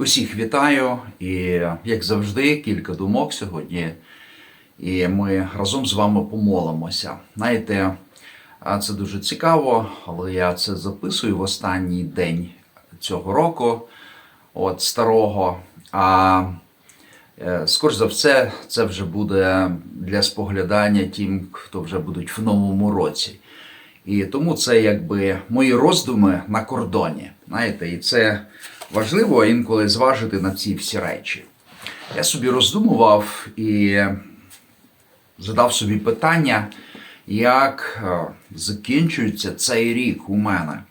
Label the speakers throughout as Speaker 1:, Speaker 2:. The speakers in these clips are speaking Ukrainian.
Speaker 1: Усіх вітаю і, як завжди, кілька думок сьогодні. І ми разом з вами помолимося. Знаєте, це дуже цікаво, але я це записую в останній день цього року, от старого. А е, скоріш за все, це вже буде для споглядання тим, хто вже будуть в новому році. І тому це якби мої роздуми на кордоні. Знаєте, і це важливо інколи зважити на ці всі речі. Я собі роздумував і задав собі питання, як е, закінчується цей рік у мене.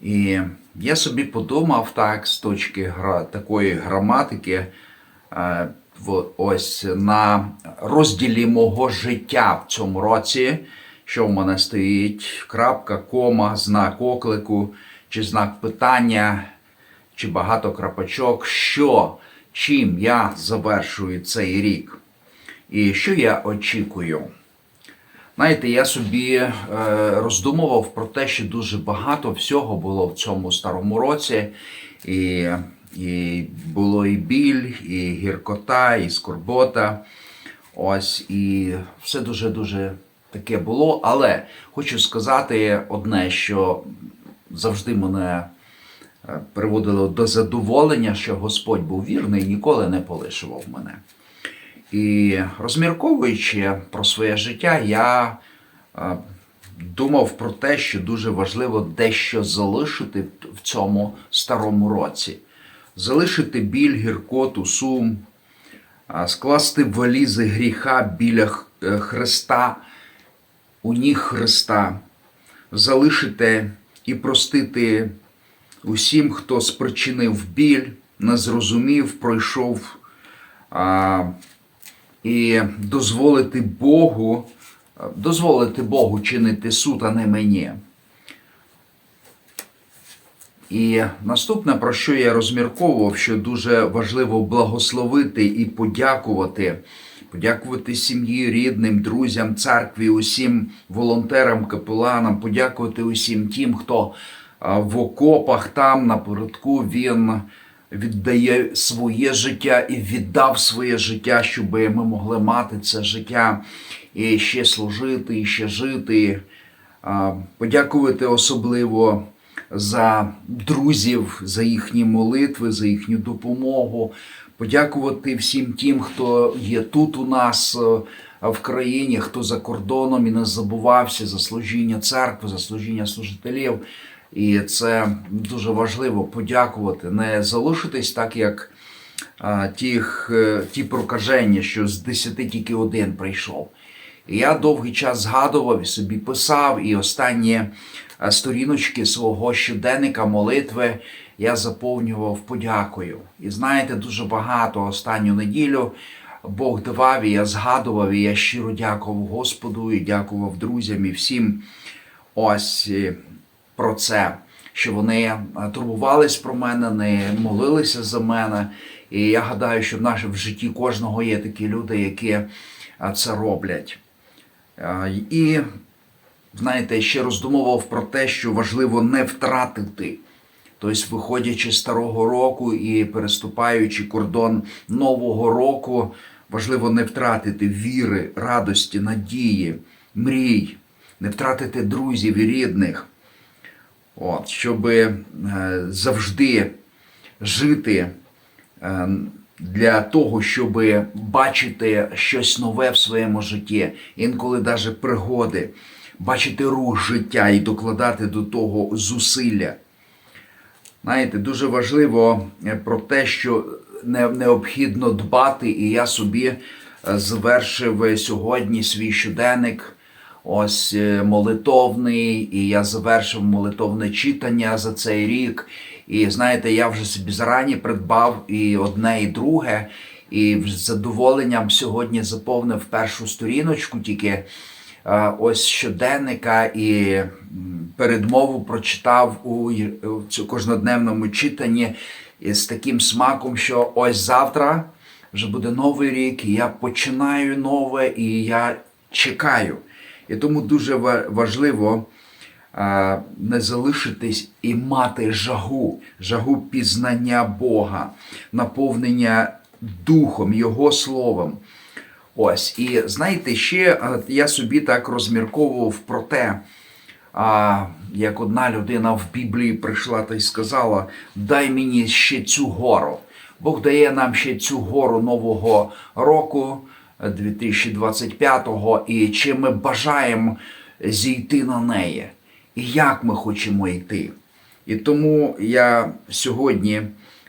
Speaker 1: І я собі подумав так, з точки гра, такої граматики, е, ось на розділі мого життя в цьому році, що в мене стоїть крапка, кома, знак оклику, чи знак питання, чи багато крапочок, що, чим я завершую цей рік. І що я очікую? Знаєте, я собі е, роздумував про те, що дуже багато всього було в цьому старому році, і, і було і біль, і гіркота, і скорбота. Ось, і все дуже-дуже таке було. Але хочу сказати одне, що завжди мене приводило до задоволення, що Господь був вірний і ніколи не полишував мене. І розмірковуючи про своє життя, я е, думав про те, що дуже важливо дещо залишити в цьому старому році. Залишити біль, гіркоту, сум, е, скласти валізи гріха біля е, Христа, у ніг Христа, залишити і простити усім, хто спричинив біль, не зрозумів, пройшов. А, і дозволити Богу, дозволити Богу чинити суд, а не мені. І наступне, про що я розмірковував, що дуже важливо благословити і подякувати, подякувати сім'ї, рідним, друзям, церкві, усім волонтерам, капеланам, подякувати усім тим, хто в окопах там напередку він віддає своє життя і віддав своє життя, щоб ми могли мати це життя і ще служити, і ще жити. Подякувати особливо за друзів, за їхні молитви, за їхню допомогу. Подякувати всім тим, хто є тут у нас е, в країні, хто за кордоном і не забувався за служіння церкви, за служіння служителів. І це дуже важливо подякувати, не залишитись так, як тих, е, ті прокаження, що з десяти тільки один прийшов. І я довгий час згадував і собі писав, і останні сторіночки свого щоденника молитви я заповнював подякою. І знаєте, дуже багато останню неділю Бог давав, і я згадував, і я щиро дякував Господу, і дякував друзям і всім. Ось е, про це, що вони е, турбувались про мене, не молилися за мене. І я гадаю, що в нашому в житті кожного є такі люди, які е, це роблять. Е, І знаєте, ще роздумував про те, що важливо не втратити. Тобто, виходячи з старого року і переступаючи кордон нового року, важливо не втратити віри, радості, надії, мрій, не втратити друзів і рідних. От, щоб е, завжди жити е, для того, щоб бачити щось нове в своєму житті, інколи навіть пригоди, бачити рух життя і докладати до того зусилля. Знаєте, дуже важливо е, про те, що не- необхідно дбати, і я собі завершив сьогодні свій щоденник. Ось е, молитовний, і я завершив молитовне читання за цей рік. І знаєте, я вже собі зарані придбав і одне, і друге. І з задоволенням сьогодні заповнив першу сторіночку тільки е, ось щоденника і передмову прочитав у кожнодневному читанні із таким смаком, що ось завтра вже буде новий рік, і я починаю нове, і я чекаю. І тому дуже важливо не залишитись і мати жагу, жагу пізнання Бога, наповнення Духом, Його Словом. Ось, і знаєте, ще я собі так розмірковував про те, а, як одна людина в Біблії прийшла та й сказала: дай мені ще цю гору. Бог дає нам ще цю гору нового року 2025-го, і чи ми бажаємо зійти на неї, і як ми хочемо йти. І тому я сьогодні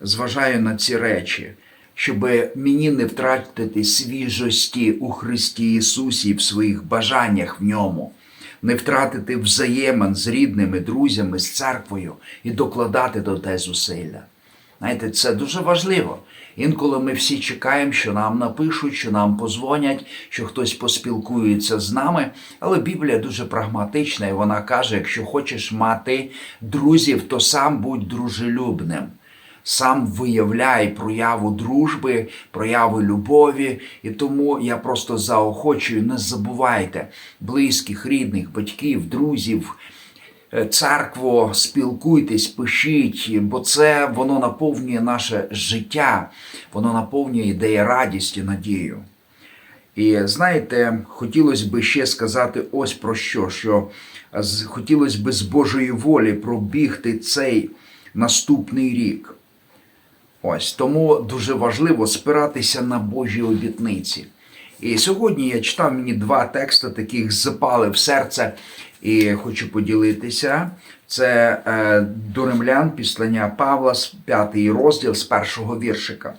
Speaker 1: зважаю на ці речі, щоб мені не втратити свіжості у Христі Ісусі в своїх бажаннях в ньому, не втратити взаємин з рідними, друзями, з церквою і докладати до те зусилля. Знаєте, це дуже важливо. Інколи ми всі чекаємо, що нам напишуть, що нам позвонять, що хтось поспілкується з нами. Але Біблія дуже прагматична, і вона каже: якщо хочеш мати друзів, то сам будь дружелюбним. Сам виявляй прояву дружби, прояви любові. І тому я просто заохочую, не забувайте близьких, рідних, батьків, друзів, е, церкву, спілкуйтесь, пишіть, бо це воно наповнює наше життя, воно наповнює і радість і надію. І знаєте, хотілося б ще сказати ось про що, що хотілося б з Божої волі пробігти цей наступний рік. Ось тому дуже важливо спиратися на Божі обітниці. І сьогодні я читав мені два тексти, таких запали в серце, і хочу поділитися. Це е, до римлян, післання Павла, п'ятий розділ з першого віршика.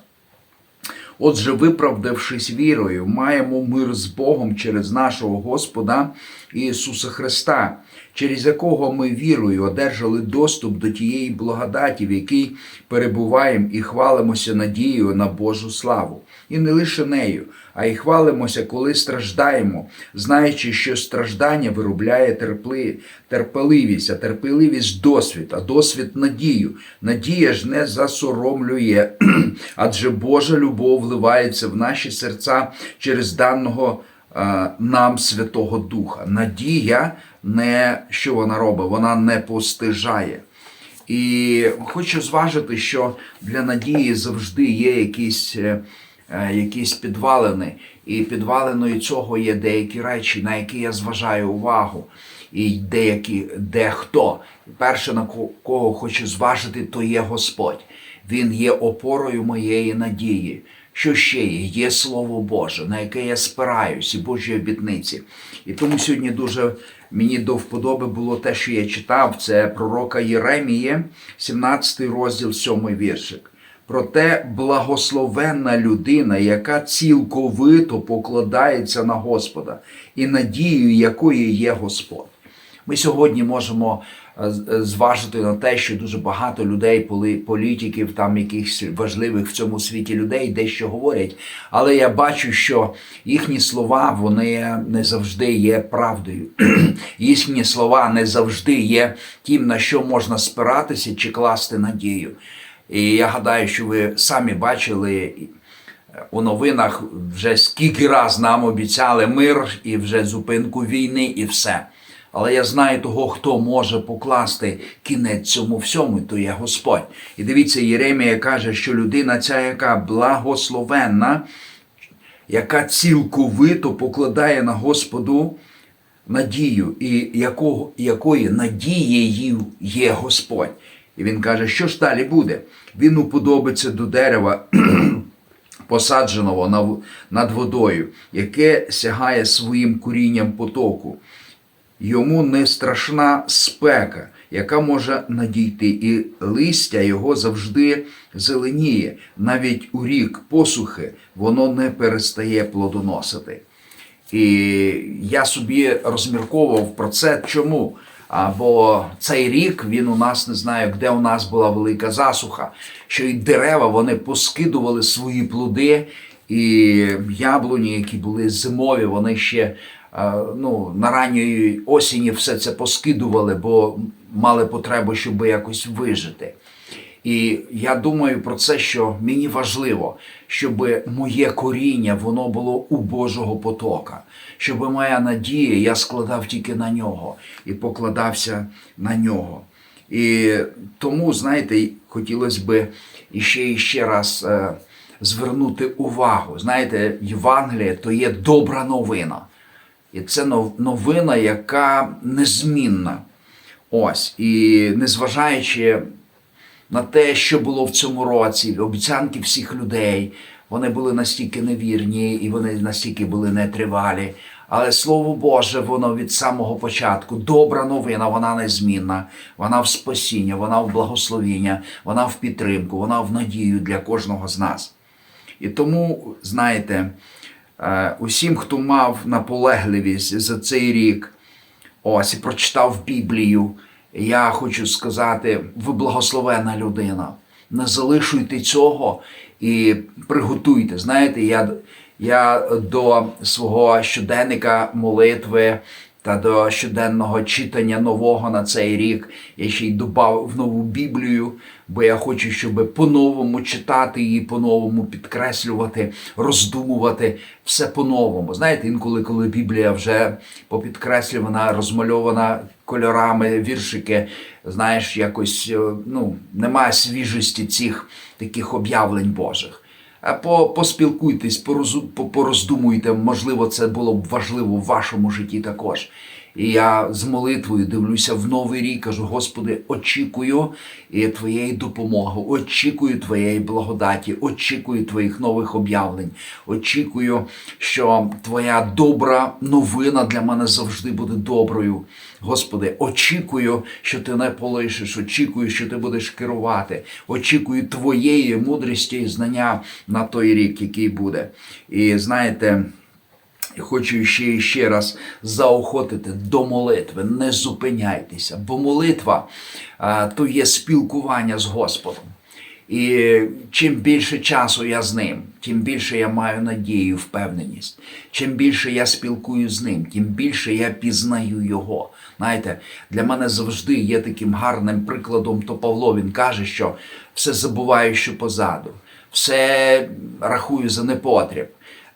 Speaker 1: Отже, виправдавшись вірою, маємо мир з Богом через нашого Господа Ісуса Христа, через якого ми вірою одержали доступ до тієї благодаті, в якій перебуваємо і хвалимося надією на Божу славу. І не лише нею, а й хвалимося, коли страждаємо, знаючи, що страждання виробляє терпли, терпеливість, а терпеливість досвід, а досвід надію. Надія ж не засоромлює, адже Божа любов вливається в наші серця через даного нам Святого Духа. Надія не що вона робить, вона не постижає. І хочу зважити, що для надії завжди є якісь, е, е, якісь підвалини, і підвалиною цього є деякі речі, на які я зважаю увагу. І деякі дехто. Перше, на кого хочу зважити, то є Господь. Він є опорою моєї надії. Що ще є? Є Слово Боже, на яке я спираюсь, і Божі обітниці. І тому сьогодні дуже мені до вподоби було те, що я читав, це пророка Єремії, 17 розділ, 7 віршик. Проте благословенна людина, яка цілковито покладається на Господа і надією, якої є Господь. Ми сьогодні можемо зважити на те, що дуже багато людей, політиків, там якихось важливих в цьому світі людей дещо говорять. Але я бачу, що їхні слова вони не завжди є правдою. їхні слова не завжди є тим, на що можна спиратися чи класти надію. І я гадаю, що ви самі бачили у новинах вже скільки раз нам обіцяли мир і вже зупинку війни, і все. Але я знаю того, хто може покласти кінець цьому всьому, то є Господь. І дивіться, Єремія каже, що людина ця, яка благословенна, яка цілковито покладає на Господу надію, і якого, якої надією є Господь. І він каже, що ж далі буде? Він уподобиться до дерева посадженого над водою, яке сягає своїм корінням потоку. Йому не страшна спека, яка може надійти, і листя його завжди зеленіє. Навіть у рік посухи воно не перестає плодоносити. І я собі розмірковував про це. Чому? Або цей рік він у нас не знаю, де у нас була велика засуха, що і дерева вони поскидували свої плоди, і яблуні, які були зимові, вони ще ну, на ранньої осені все це поскидували, бо мали потребу, щоб якось вижити. І я думаю про це, що мені важливо, щоб моє коріння воно було у Божого потока, щоб моя надія я складав тільки на нього і покладався на нього. І тому, знаєте, хотілося б іще і ще раз е, звернути увагу. Знаєте, Євангеліє то є добра новина. І це новина, яка незмінна. Ось. І незважаючи на те, що було в цьому році, обіцянки всіх людей, вони були настільки невірні і вони настільки були нетривалі. Але Слово Боже, воно від самого початку, добра новина, вона незмінна, вона в спасіння, вона в благословіння, вона в підтримку, вона в надію для кожного з нас. І тому, знаєте, усім, хто мав наполегливість за цей рік, ось і прочитав Біблію, я хочу сказати, ви благословена людина. Не залишуйте цього і приготуйте. Знаєте, я, я до свого щоденника молитви та до щоденного читання нового на цей рік я ще й додав нову Біблію, бо я хочу, щоб по-новому читати її, по-новому підкреслювати, роздумувати все по-новому. Знаєте, інколи, коли Біблія вже попідкреслювана, розмальована кольорами, віршики, знаєш, якось е, ну, немає свіжості цих таких об'явлень Божих. По, поспілкуйтесь, пороздумуйте, можливо, це було б важливо в вашому житті також. І я з молитвою дивлюся в новий рік, кажу, Господи, очікую Твоєї допомоги, очікую Твоєї благодаті, очікую Твоїх нових об'явлень, очікую, що Твоя добра новина для мене завжди буде доброю. Господи, очікую, що ти не полишиш, очікую, що ти будеш керувати, очікую Твоєї мудрості і знання на той рік, який буде. І знаєте. Хочу ще і ще раз заохотити до молитви. Не зупиняйтеся, бо молитва то є спілкування з Господом. І чим більше часу я з ним, тим більше я маю надію, впевненість. Чим більше я спілкую з ним, тим більше я пізнаю його. Знаєте, для мене завжди є таким гарним прикладом. То Павло він каже, що все забуваю, що позаду, все рахую за непотріб.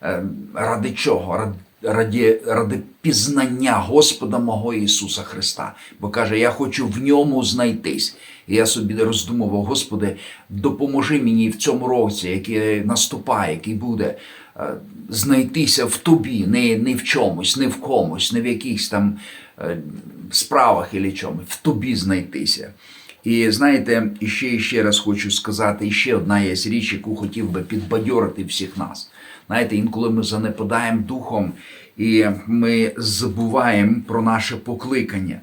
Speaker 1: Е, Ради чого? Ради, ради пізнання Господа мого Ісуса Христа. Бо каже, я хочу в ньому знайтись. І я собі роздумував, Господи, допоможи мені в цьому році, який наступає, який буде, е, знайтися в тобі, не, не в чомусь, не в комусь, не в якихось там е, справах і чомусь, в тобі знайтися. І знаєте, іще і ще раз хочу сказати, ще одна є річ, яку хотів би підбадьорити всіх нас. Знаєте, інколи ми занепадаємо духом і ми забуваємо про наше покликання.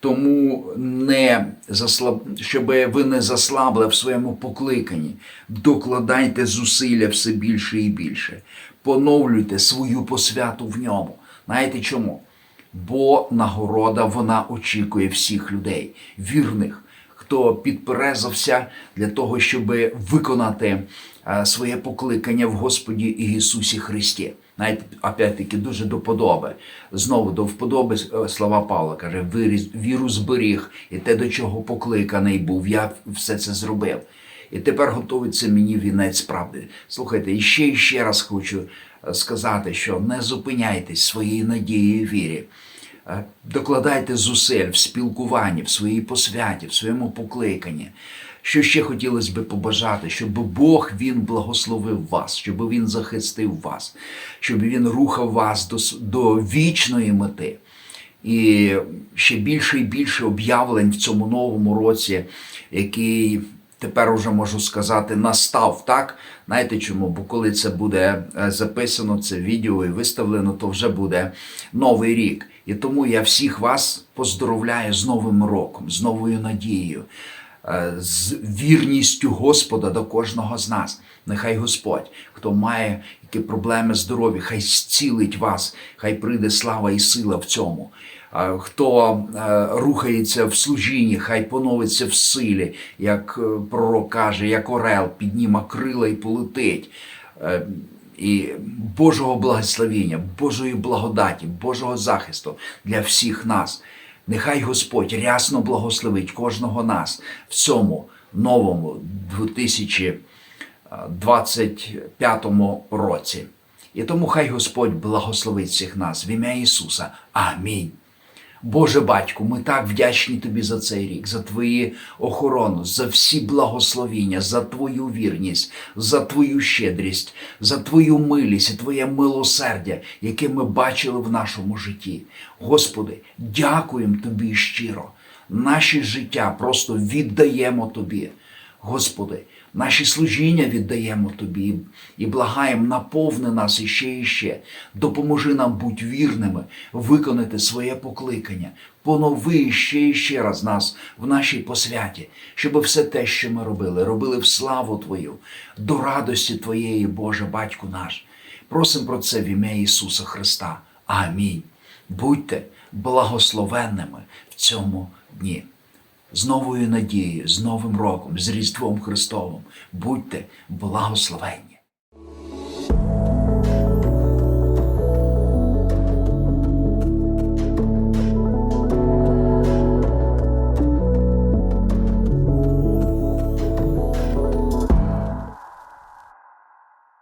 Speaker 1: Тому не заслаб... щоб ви не заслабли в своєму покликанні, докладайте зусилля все більше і більше, поновлюйте свою посвяту в ньому. Знаєте чому? Бо нагорода вона очікує всіх людей, вірних, хто підперезався для того, щоб виконати е, своє покликання в Господі Ісусі Христі. Навіть опять-таки дуже до подоби. Знову до вподоби е, слова Павла каже: «Виріз- віру зберіг, і те, до чого покликаний був, я все це зробив. І тепер готується мені вінець правди. Слухайте, і ще і ще раз хочу е, сказати, що не зупиняйтесь своїй надії і вірі. Е, Докладайте зусиль в спілкуванні, в своїй посвяті, в своєму покликанні. Що ще хотілося би побажати, щоб Бог Він благословив вас, щоб Він захистив вас, щоб Він рухав вас до, до вічної мети. І ще більше і більше об'явлень в цьому новому році, який тепер уже можу сказати, настав так. Знаєте чому? Бо коли це буде е, записано, це відео і виставлено, то вже буде новий рік. І тому я всіх вас поздоровляю з Новим роком, з новою надією, е, з вірністю Господа до кожного з нас. Нехай Господь, хто має які проблеми здоров'я, хай зцілить вас, хай прийде слава і сила в цьому. А Хто е, рухається в служінні, хай поновиться в силі, як е, пророк каже, як орел, підніма крила і полетить. Е, І Божого благословіння, Божої благодаті, Божого захисту для всіх нас. Нехай Господь рясно благословить кожного нас в цьому новому 2025 році. І тому хай Господь благословить всіх нас в ім'я Ісуса. Амінь. Боже батьку, ми так вдячні тобі за цей рік, за твої охорону, за всі благословіння, за твою вірність, за твою щедрість, за твою милість і твоє милосердя, яке ми бачили в нашому житті. Господи, дякуємо тобі щиро. Наші життя просто віддаємо тобі. Господи, наші служіння віддаємо Тобі і благаємо, наповни нас іще і ще. Допоможи нам бути вірними, виконати своє покликання, понови ще і ще раз нас в нашій посвяті, щоб все те, що ми робили, робили в славу Твою, до радості Твоєї, Боже, Батьку наш. Просимо про це в ім'я Ісуса Христа. Амінь. Будьте благословенними в цьому дні з новою надією, з Новим роком, з Різдвом Христовим. Будьте благословенні.